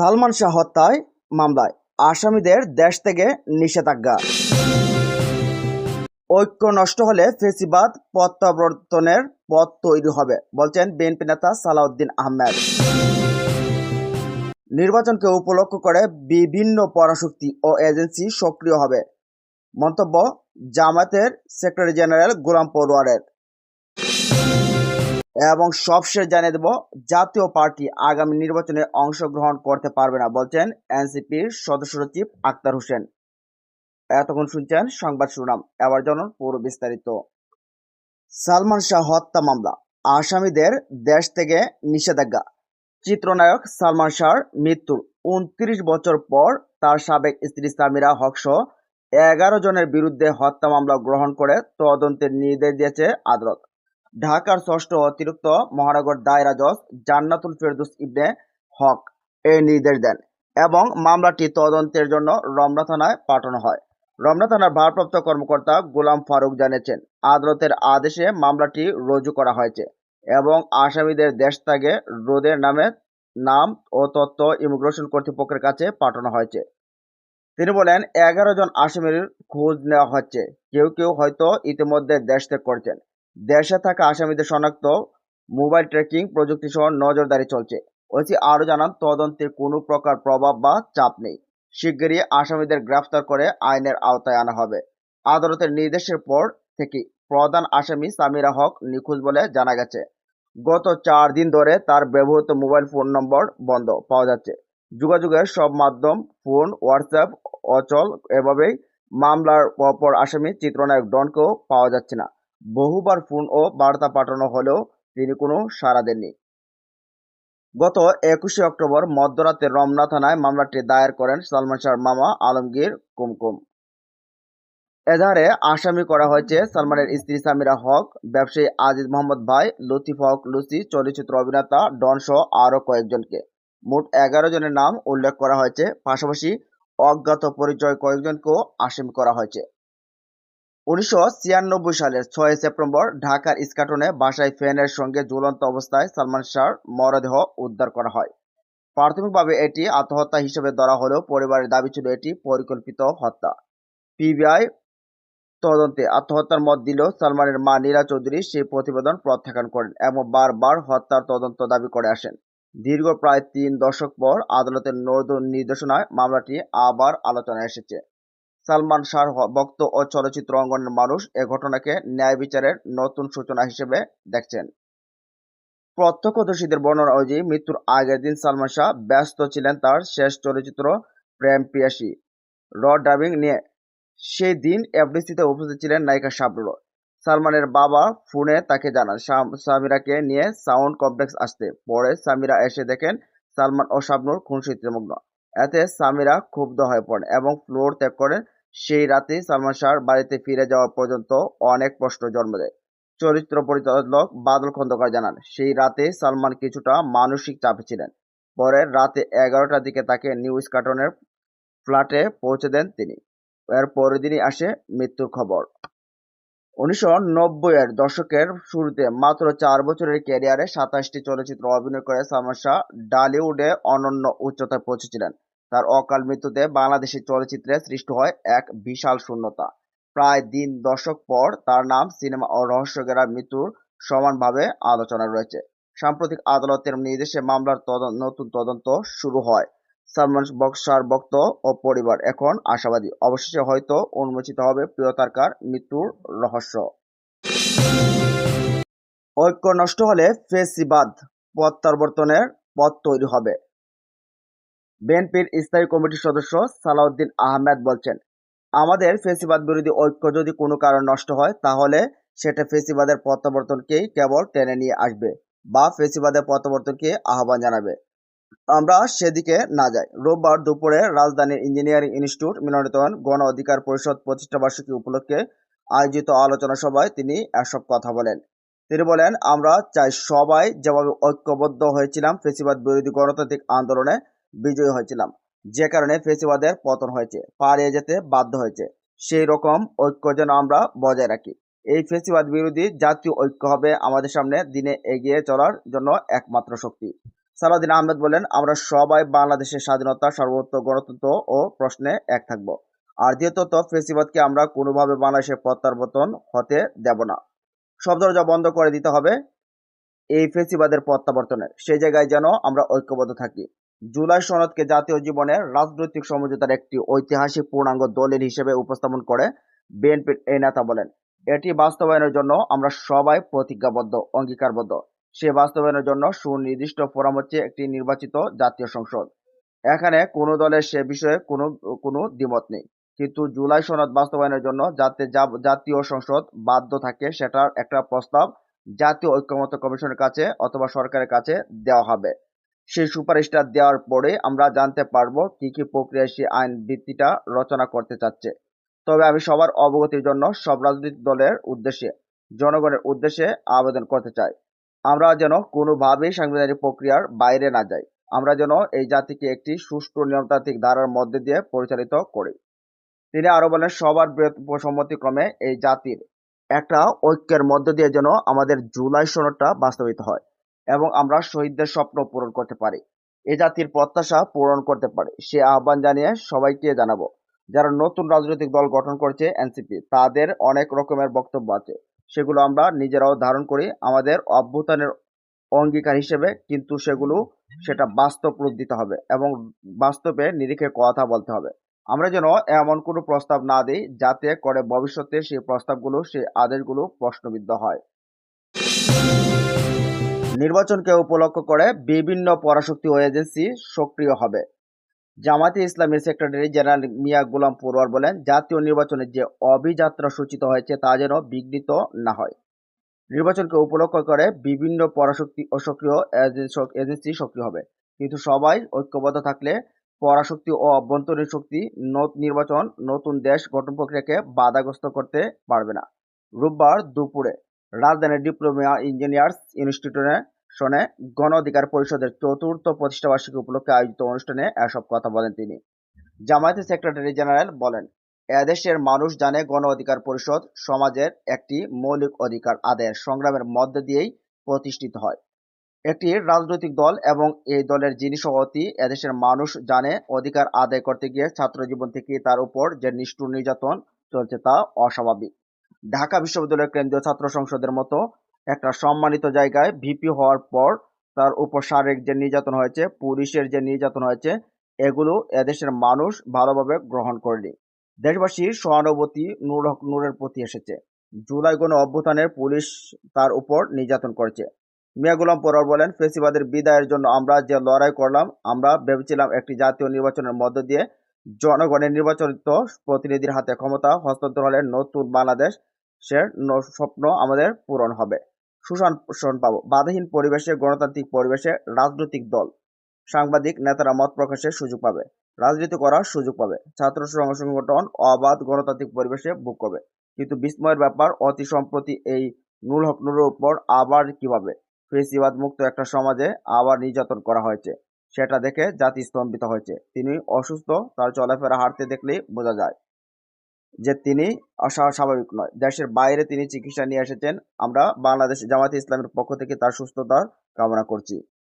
সালমান শাহ হত্যায় মামলায় আসামিদের দেশ থেকে নিষেধাজ্ঞা। ঐক্য নষ্ট হলে ফেসিবাদ প্রত্যাবর্তনের পথ তৈরি হবে, বলছেন বিএনপি নেতা সালাউদ্দিন আহমেদ। নির্বাচনকে উপলক্ষ করে বিভিন্ন পরাশক্তি ও এজেন্সি সক্রিয় হবে, মন্তব্য জামায়াতের সেক্রেটারি জেনারেল গোলাম পড়ুয়ারের এবং সবশেষ জানিয়ে দেব, জাতীয় পার্টি আগামী নির্বাচনে অংশগ্রহণ করতে পারবে না বলছেন এনসিপির সদস্য সচিব আক্তার হোসেন। এতক্ষণ শুনছেন সংবাদ শুনাম এবার জানুন পুরো বিস্তারিত। সালমান শাহ হত্যা মামলা, আসামিদের দেশ থেকে নিষেধাজ্ঞা। চিত্রনায়ক সালমান শাহর মৃত্যুর উনত্রিশ বছর পর তার সাবেক স্ত্রী সামিরা হক সহ এগারো জনের বিরুদ্ধে হত্যা মামলা গ্রহণ করে তদন্তের নির্দেশ দিয়েছে আদালত। ঢাকার ষষ্ঠ অতিরিক্ত মহানগর দায়রা জজ জান্নাতুল ফেরদৌস ইবনে হক এই নির্দেশ দেন এবং মামলাটি তদন্তের জন্য রমনা থানায় পাঠানো হয়। রমনা থানার ভারপ্রাপ্ত কর্মকর্তা গোলাম ফারুক জানিয়েছেন, আদালতের আদেশে মামলাটি রুজু করা হয়েছে এবং আসামিদের দেশ ত্যাগে রোদের নামে নাম ও তথ্য ইমিগ্রেশন কর্তৃপক্ষের কাছে পাঠানো হয়েছে। তিনি বলেন, এগারো জন আসামির খোঁজ নেওয়া হচ্ছে। কেউ কেউ হয়তো ইতিমধ্যে দেশ ত্যাগ করছেন। দেশে থাকা আসামিদের শনাক্ত, মোবাইল ট্র্যাকিং প্রযুক্তি সহ নজরদারি চলছে। ওসি আরও জানান, তদন্তে কোনো প্রকার প্রভাব বা চাপ নেই। শিগগিরই আসামিদের গ্রেফতার করে আইনের আওতায় আনা হবে। আদালতের নির্দেশের পর থেকে প্রধান আসামি সামিরা হক নিখোঁজ বলে জানা গেছে। গত চার দিন ধরে তার ব্যবহৃত মোবাইল ফোন নম্বর বন্ধ পাওয়া যাচ্ছে। যোগাযোগের সব মাধ্যম, ফোন, হোয়াটসঅ্যাপ, অচল, এভাবেই মামলার অপর আসামি চিত্রনায়ক ডনকেও পাওয়া যাচ্ছে না। বহুবার ফোন ও বার্তা পাঠানো হলেও তিনি কোনো সাড়া দেননি। গত একুশে অক্টোবর মধ্যরাতে রমনা থানায় মামলাটি দায়ের করেন সালমান শাহর মামা আলমগীর কুমকুম। এধারে আসামি করা হয়েছে সালমানের স্ত্রী সামিরা হক, ব্যবসায়ী আজিজ মোহাম্মদ ভাই, লতিফ হক, লুসি, চলচ্চিত্র অভিনেতা ডন সহ আরও কয়েকজনকে। মোট এগারো জনের নাম উল্লেখ করা হয়েছে। পাশাপাশি অজ্ঞাত পরিচয় কয়েকজনকেও আসামি করা হয়েছে। উনিশশো ছিয়ানব্বই সালের ছয় সেপ্টেম্বর ঢাকার ইস্কাটনে বাসায় ফ্যানের সঙ্গে ঝুলন্ত অবস্থায় সালমান শাহর মরদেহ উদ্ধার করা হয়। প্রাথমিকভাবে এটি আত্মহত্যা হিসেবে ধরা হলেও পরিবারের দাবি ছিল এটি পরিকল্পিত হত্যা। পিবিআই তদন্তে আত্মহত্যার মত দিলেও সালমানের মা নীলা চৌধুরী সেই প্রতিবেদন প্রত্যাখ্যান করেন এবং বারবার হত্যার তদন্ত দাবি করে আসেন। দীর্ঘ প্রায় তিন দশক পর আদালতের নির্দেশনায় মামলাটি আবার আলোচনায় এসেছে। সালমান শাহর ভক্ত ও চলচ্চিত্র অঙ্গনের মানুষ এ ঘটনাকে ন্যায় বিচারের নতুন সূচনা হিসেবে দেখছেন। প্রত্যক্ষদর্শীদের বর্ণনা অনুযায়ী মৃত্যুর আগের দিন সালমান শাহ ব্যস্ত ছিলেন তার শেষ চলচ্চিত্র প্রেম পিয়াসী। র ডাবিং নিয়ে সেই দিন এফডিসিতে উপস্থিত ছিলেন নায়িকা শাবনুরও সালমানের বাবা ফোনে তাকে জানান সামিরাকে নিয়ে সাউন্ড কমপ্লেক্স আসতে। পরে সামিরা এসে দেখেন সালমান ও শাবনুর খুনসিতে মগ্ন এতে সামিরা ক্ষুব্ধ হয়ে পড়েন এবং ফ্লোর ত্যাগ করেন। সেই রাতেই সালমান শাহর বাড়িতে ফিরে যাওয়া পর্যন্ত অনেক প্রশ্ন জন্ম দেয়। চরিত্র পরিচালক বাদল খন্দকার জানান, সেই রাতে সালমান কিছুটা মানসিক চাপে ছিলেন। পরে রাতে এগারোটার দিকে তাকে নিউ স্কাটনের ফ্ল্যাটে পৌঁছে দেন তিনি। এর পরের দিনই আসে মৃত্যুর খবর। উনিশশো নব্বইয়ের দশকের শুরুতে মাত্র চার বছরের ক্যারিয়ারে সাতাশটি চলচ্চিত্র অভিনয় করে সালমান শাহ ডালিউডে অনন্য উচ্চতায় পৌঁছেছিলেন। তার অকাল মৃত্যুতে বাংলাদেশি চলচ্চিত্রে সৃষ্টি হয় এক বিশাল শূন্যতা। প্রায় দিন দশক পর তার নাম সিনেমা ও রহস্যগেরা মৃত্যুর সমানভাবে আলোচনায় রয়েছে। সাম্প্রতিক আদালতের নির্দেশে মামলার তদন্ত নতুন তদন্ত শুরু হয়। সালমান বক্সার ভক্ত ও পরিবার। এখন আশাবাদী, অবশেষে হয়তো উন্মোচিত হবে প্রিয় তারকার মৃত্যুর রহস্য। ঐক্য নষ্ট হলে ফেসিবাদ প্রত্যাবর্তনের পথ তৈরি হবে। বিএনপির স্থায়ী কমিটির সদস্য সালাউদ্দিন আহমেদ বলছেন, আমাদের ফেসিবাদ বিরোধী ঐক্য যদি কোনো কারণ নষ্ট হয়, তাহলে সেটা ফেসিবাদের প্রত্যাবর্তনকেই কেবল টেনে নিয়ে আসবে বা ফেসিবাদের প্রত্যাবর্তনকে আহ্বান জানাবে। আমরা সেদিকে না যাই। রোববার দুপুরে রাজধানীর ইঞ্জিনিয়ারিং ইনস্টিটিউট মিলনায়তন গণ অধিকার পরিষদ প্রতিষ্ঠাবার্ষিকী উপলক্ষে আয়োজিত আলোচনা সভায় তিনি এসব কথা বলেন। তিনি বলেন, আমরা চাই সবাই যেভাবে ঐক্যবদ্ধ হয়েছিলাম, ফেসিবাদ বিরোধী গণতান্ত্রিক আন্দোলনে বিজয়ী হয়েছিলাম। যে কারণে ফেসিবাদের পতন হয়েছে, পালিয়ে যেতে বাধ্য হয়েছে। সেই রকম ঐক্য যেন আমরা বজায় রাখি। এই ফেসিবাদ বিরোধী জাতীয় ঐক্য হবে আমাদের সামনে দিনে এগিয়ে চলার জন্য একমাত্র শক্তি। সালাউদ্দিন আহমেদ বলেন, আমরা সবাই বাংলাদেশের স্বাধীনতা সার্বভৌমত্ব গণতন্ত্র ও প্রশ্নে এক থাকব। আর দ্বিতীয়ত ফেসিবাদকে আমরা কোনোভাবে বাংলাদেশের প্রত্যাবর্তন হতে দেব না। সব দরজা বন্ধ করে দিতে হবে এই ফেসিবাদের প্রত্যাবর্তনে। সেই জায়গায় যেন আমরা ঐক্যবদ্ধ থাকি। জুলাই সনদকে জাতীয় জীবনের রাজনৈতিক সমঝোতার একটি ঐতিহাসিক পূর্ণাঙ্গ দলিল হিসেবে উপস্থাপন করে বিএনপির এই নেতা বলেন, এটি বাস্তবায়নের জন্য আমরা সবাই প্রতিজ্ঞাবদ্ধ, অঙ্গীকারবদ্ধ। সে বাস্তবায়নের জন্য সুনির্দিষ্ট ফোরাম হচ্ছে একটি নির্বাচিত জাতীয় সংসদ। এখানে কোনো দলের সে বিষয়ে কোনো কোনো দ্বিমত নেই। কিন্তু জুলাই সনদ বাস্তবায়নের জন্য যাতে জাতীয় সংসদ বাধ্য থাকে সেটার একটা প্রস্তাব জাতীয় ঐক্যমত্য কমিশনের কাছে অথবা সরকারের কাছে দেওয়া হবে। সেই সুপারিশটা দেওয়ার পরে আমরা জানতে পারব কি কি প্রক্রিয়ায় সে আইন ভিত্তিটা রচনা করতে চাচ্ছে। তবে আমি সবার অবগতির জন্য সব রাজনৈতিক দলের উদ্দেশ্যে, জনগণের উদ্দেশ্যে আবেদন করতে চাই। আমরা যেন কোনোভাবেই সাংবিধানিক প্রক্রিয়ার বাইরে না যাই। আমরা যেন এই জাতিকে একটি সুষ্ঠু নিয়মতান্ত্রিক ধারার মধ্যে দিয়ে পরিচালিত করি। তিনি আরও বলেন, সবার সম্মতিক্রমে এই জাতির একটা ঐক্যের মধ্য দিয়ে যেন আমাদের জুলাই সনদটা বাস্তবিত হয় এবং আমরা শহীদদের স্বপ্ন পূরণ করতে পারি। এ জাতির প্রত্যাশা পূরণ করতে পারি। সে আহ্বান জানিয়ে সবাইকে জানাব, যারা নতুন রাজনৈতিক দল গঠন করছে এনসিপি, তাদের অনেক রকমের বক্তব্য আছে। সেগুলো আমরা নিজেরাও ধারণ করি। আমাদের অভ্যুত্থানের অঙ্গীকার হিসেবে কিন্তু সেগুলো সেটা বাস্তব রূপ দিতে হবে এবং বাস্তবে নিরিখে কথা বলতে হবে। আমরা যেন এমন কোনো প্রস্তাব না দিই যাতে করে ভবিষ্যতে সেই প্রস্তাবগুলো, সেই আদেশগুলো প্রশ্নবিদ্ধ হয়। নির্বাচনকে উপলক্ষ করে বিভিন্ন পরাশক্তি ও এজেন্সি সক্রিয় হবে। জামাতে ইসলামের সেক্রেটারি জেনারেল মিয়া গোলাম পড়ুয়ার বলেন, জাতীয় নির্বাচনের যে অভিযাত্রা সূচিত হয়েছে তা যেন বিঘ্নিত না হয়। নির্বাচনকে উপলক্ষ করে বিভিন্ন পরাশক্তি ও সক্রিয় এজেন্সি সক্রিয় হবে। কিন্তু সবাই ঐক্যবদ্ধ থাকলে পরাশক্তি ও অভ্যন্তরীণ শক্তি নির্বাচন, নতুন দেশ গঠন প্রক্রিয়াকে বাধাগ্রস্ত করতে পারবে না। রোববার দুপুরে রাজধানীর ডিপ্লোমা ইঞ্জিনিয়ার্স ইনস্টিটিউশনে গণ অধিকার পরিষদের চতুর্থ প্রতিষ্ঠাবার্ষিকী উপলক্ষে আয়োজিত অনুষ্ঠানে এসব কথা বলেন তিনি। জামায়াতের সেক্রেটারি জেনারেল বলেন, এদেশের মানুষ জানে গণ অধিকার পরিষদ সমাজের একটি মৌলিক অধিকার আদায়ের সংগ্রামের মধ্য দিয়েই প্রতিষ্ঠিত হয়। একটি রাজনৈতিক দল এবং এই দলের যিনি সভাপতি এদেশের মানুষ জানে অধিকার আদায় করতে গিয়ে ছাত্র জীবন থেকে তার উপর যে নিষ্ঠুর নির্যাতন চলছে তা অস্বাভাবিক। ঢাকা বিশ্ববিদ্যালয়ের কেন্দ্রীয় ছাত্র সংসদের মতো একটা সম্মানিত জায়গায় ভিপি হওয়ার পর তার উপর শারীরিক যে নির্যাতন হয়েছে, পুলিশের যে নির্যাতন হয়েছে, এগুলো এদেশের মানুষ ভালোভাবে গ্রহণ করেনি। দেশবাসীর সহানুভূতি নূর হক নূরের প্রতি এসেছে। জুলাই গণ অভ্যুত্থানের পুলিশ তার উপর নির্যাতন করেছে। মিয়া গোলাম বলেন, ফেসিবাদের বিদায়ের জন্য আমরা যে লড়াই করলাম, আমরা ভেবেছিলাম একটি জাতীয় নির্বাচনের মধ্য দিয়ে জনগণের নির্বাচিত প্রতিনিধির হাতে ক্ষমতা হস্তান্তর হলে নতুন বাংলাদেশ সে স্বপ্ন আমাদের পূরণ হবে। সুশাসন পাব। বাধাহীন পরিবেশে, গণতান্ত্রিক পরিবেশে রাজনৈতিক দল, সাংবাদিক নেতারা মত প্রকাশের সুযোগ পাবে। রাজনীতি করার সুযোগ পাবে। ছাত্র সংগঠন অবাধ গণতান্ত্রিক পরিবেশে ভোগ করবে। কিন্তু বিস্ময়ের ব্যাপার, অতি সম্প্রতি এই নুল হক নুরের উপর আবার কীভাবে ফেসিবাদ মুক্ত একটা সমাজে আবার নির্যাতন করা হয়েছে। সেটা দেখে জাতি স্তম্ভিত হয়েছে। তিনি অসুস্থ, তার চলাফেরা হাঁটতে দেখলেই বোঝা যায়। যে তিনি অস্বাভাবিক স্বাভাবিক নয়। দেশের বাইরে তিনি চিকিৎসা নিয়ে এসেছেন। আমরা বাংলাদেশ জামাতে ইসলামের পক্ষ থেকে তার সুস্থতার কামনা করছি।